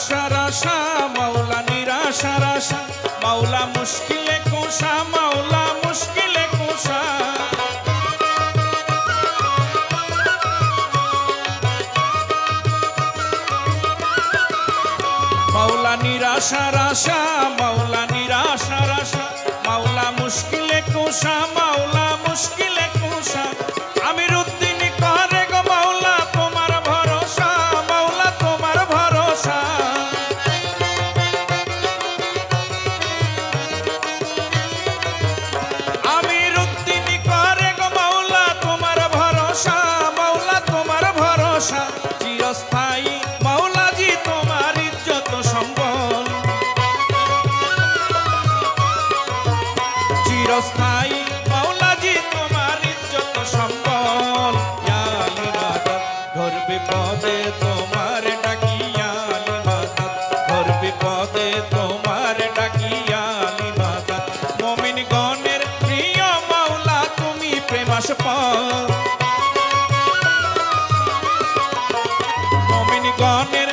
নিরাশার আশা মাওলা নিরাশার আশা মাওলা মুশকিলে কোষা মাওলা মুশকিলে কোষা মাওলা নিরাশার আশা মাওলা নিরাশার আশা চিরস্থায়ী। মাওলাজি তোমার ইজ্জত সম্বল। তোমার মমিন গণের প্রিয় মাওলা তুমি প্রেমাস্পদ মমিন গণের